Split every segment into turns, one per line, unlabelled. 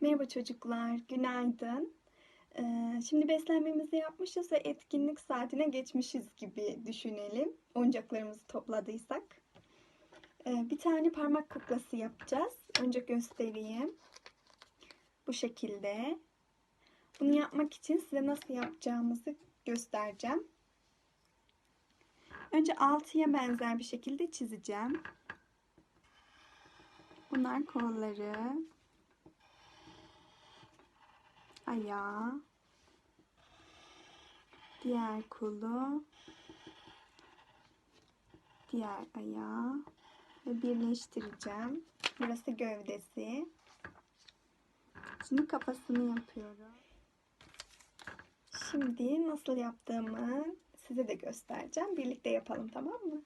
Merhaba çocuklar, günaydın. Ee, şimdi beslenmemizi yapmışız ve etkinlik saatine geçmişiz gibi düşünelim. Oyuncaklarımızı topladıysak. Ee, bir tane parmak kuklası yapacağız. Önce göstereyim. Bu şekilde. Bunu yapmak için size nasıl yapacağımızı göstereceğim. Önce altıya benzer bir şekilde çizeceğim. Bunlar kolları, ayağı, diğer kolu, diğer ayağı ve birleştireceğim. Burası gövdesi. Şimdi kafasını yapıyorum. Şimdi nasıl yaptığımı size de göstereceğim. Birlikte yapalım tamam mı?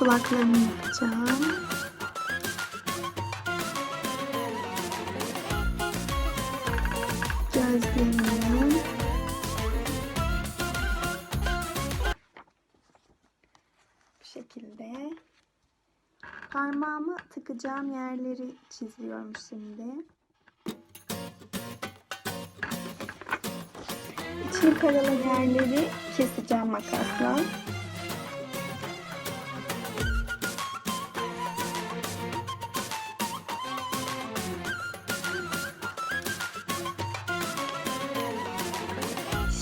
Kulaklarını yapacağım. Gözlerini. Bu şekilde. Parmağımı tıkacağım yerleri çiziyorum şimdi. İçini karalı yerleri keseceğim makasla.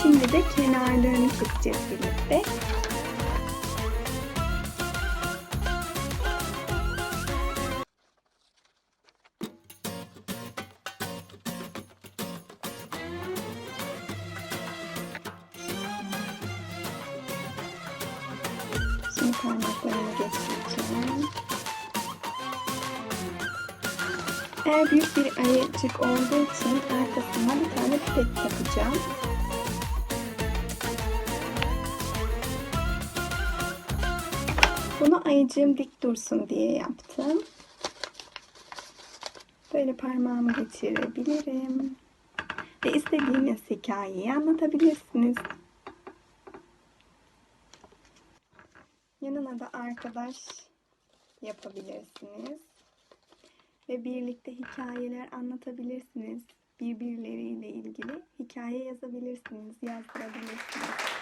Şimdi de kenarlarını keseceğiz birlikte. Şimdi parmaklarımı geçireceğim. Eğer büyük bir ayıcık olduğu için arkasına bir tane pipet takacağım. Ayıcığım dik dursun diye yaptım. Böyle parmağımı geçirebilirim. Ve istediğiniz hikayeyi anlatabilirsiniz. Yanına da arkadaş yapabilirsiniz. Ve birlikte hikayeler anlatabilirsiniz. Birbirleriyle ilgili hikaye yazabilirsiniz, yazdırabilirsiniz.